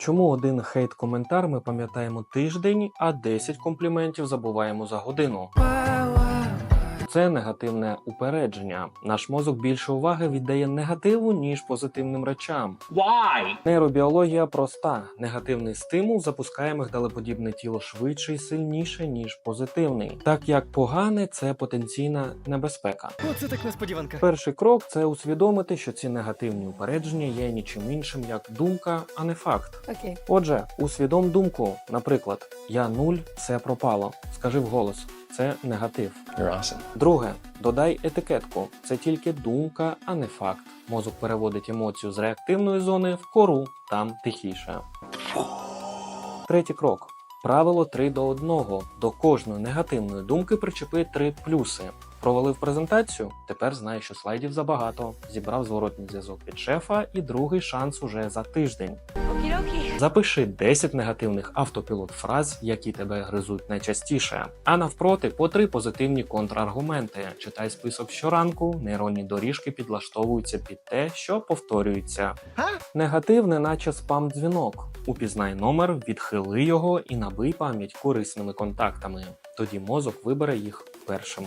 Чому один хейт-коментар ми пам'ятаємо тиждень, а 10 компліментів забуваємо за годину? Це негативне упередження. Наш мозок більше уваги віддає негативу, ніж позитивним речам. Why? Нейробіологія проста. Негативний стимул запускає мигдалеподібне тіло швидше і сильніше, ніж позитивний. Так як погане це потенційна небезпека. Оце так несподіванка. Перший крок це усвідомити, що ці негативні упередження є нічим іншим як думка, а не факт. Окей. Отже, усвідом думку, наприклад, я нуль, це пропало. Скажи вголос, це негатив. You're awesome. Друге, додай етикетку. Це тільки думка, а не факт. Мозок переводить емоцію з реактивної зони в кору, там тихіше. Третій крок. Правило 3 до 1. До кожної негативної думки причепи 3 плюси. Провалив презентацію? Тепер знаєш, що слайдів забагато. Зібрав зворотній зв'язок від шефа і другий шанс уже за тиждень. Запиши 10 негативних автопілот фраз, які тебе гризуть найчастіше. А навпроти по три позитивні контраргументи. Читай список щоранку, нейронні доріжки підлаштовуються під те, що повторюється. Негативне, наче спам-дзвінок. Упізнай номер, відхили його і набий пам'ять корисними контактами. Тоді мозок вибере їх першим.